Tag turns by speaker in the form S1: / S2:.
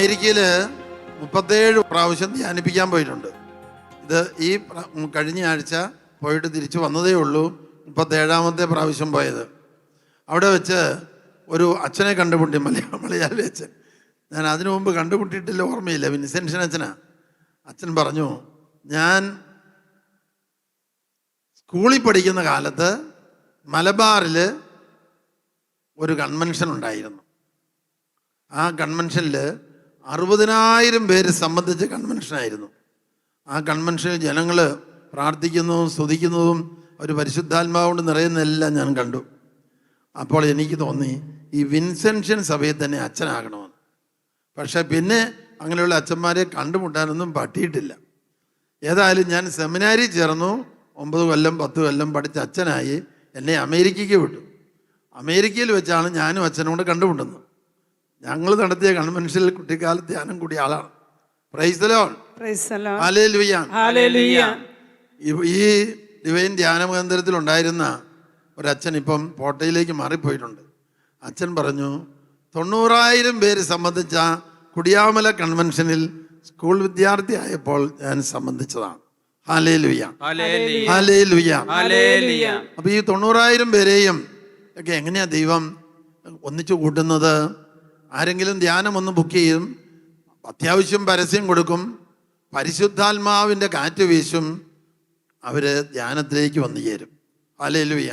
S1: അമേരിക്കയിൽ മുപ്പത്തേഴ് പ്രാവശ്യം ധ്യാനിപ്പിക്കാൻ പോയിട്ടുണ്ട്. ഇത് ഈ കഴിഞ്ഞ ആഴ്ച പോയിട്ട് തിരിച്ചു വന്നതേ ഉള്ളൂ മുപ്പത്തേഴാമത്തെ പ്രാവശ്യം പോയത്. അവിടെ വെച്ച് ഒരു അച്ഛനെ കണ്ടുമുട്ടി മലയാള മലയാളി അച്ഛൻ. ഞാൻ അതിനു മുമ്പ് കണ്ടുമുട്ടിയിട്ടില്ല ഓർമ്മയില്ല. വിൻസെൻഷൻ അച്ഛനാ. അച്ഛൻ പറഞ്ഞു ഞാൻ സ്കൂളിൽ പഠിക്കുന്ന കാലത്ത് മലബാറിൽ ഒരു കൺവെൻഷൻ ഉണ്ടായിരുന്നു. ആ കൺവെൻഷനിൽ അറുപതിനായിരം പേര് സംബന്ധിച്ച കൺവെൻഷനായിരുന്നു. ആ കൺവെൻഷനിൽ ജനങ്ങൾ പ്രാർത്ഥിക്കുന്നതും സ്തുതിക്കുന്നതും ഒരു പരിശുദ്ധാത്മാവ് കൊണ്ട് നിറയുന്നതെല്ലാം ഞാൻ കണ്ടു. അപ്പോൾ എനിക്ക് തോന്നി ഈ വിൻസെൻഷൻ സഭയിൽ തന്നെ അച്ഛനാകണമെന്ന്. പക്ഷെ പിന്നെ അങ്ങനെയുള്ള അച്ഛന്മാരെ കണ്ടുമുട്ടാനൊന്നും പറ്റിയിട്ടില്ല. ഏതായാലും ഞാൻ സെമിനാരി ചേർന്നു. ഒമ്പത് കൊല്ലം പത്ത് കൊല്ലം പഠിച്ച അച്ഛനായി എന്നെ അമേരിക്കയ്ക്ക് വിട്ടു. അമേരിക്കയിൽ വെച്ചാണ് ഞാനും അച്ഛനോട് കണ്ടുമുട്ടുന്നത്. ഞങ്ങൾ നടത്തിയ കൺവെൻഷനിൽ കുട്ടിക്കാലത്ത് ധ്യാനം കൂടിയ ആളാണ്. ഈ ഡിവൈൻ ധ്യാന കേന്ദ്രത്തിൽ ഉണ്ടായിരുന്ന ഒരച്ഛൻ ഇപ്പം പോട്ടയിലേക്ക് മാറിപ്പോയിട്ടുണ്ട്. അച്ഛൻ പറഞ്ഞു തൊണ്ണൂറായിരം പേര് സംബന്ധിച്ച കുടിയാമല കൺവെൻഷനിൽ സ്കൂൾ വിദ്യാർത്ഥി ആയപ്പോൾ ഞാൻ സംബന്ധിച്ചതാണ്. ഹാലേ ലുയ്യ
S2: ഹല്ലേലൂയ.
S1: ഹാലേ ലുയ്യ അപ്പൊ ഈ തൊണ്ണൂറായിരം പേരെയും ഒക്കെ എങ്ങനെയാ ദൈവം ഒന്നിച്ചു കൂട്ടുന്നത്? ആരെങ്കിലും ധ്യാനം ഒന്ന് ബുക്ക് ചെയ്യും അത്യാവശ്യം പരസ്യം കൊടുക്കും പരിശുദ്ധാത്മാവിന്റെ കാറ്റ് വീശും അവർ ധ്യാനത്തിലേക്ക് വന്നു ചേരും. ഹാലേ ലുയ്യ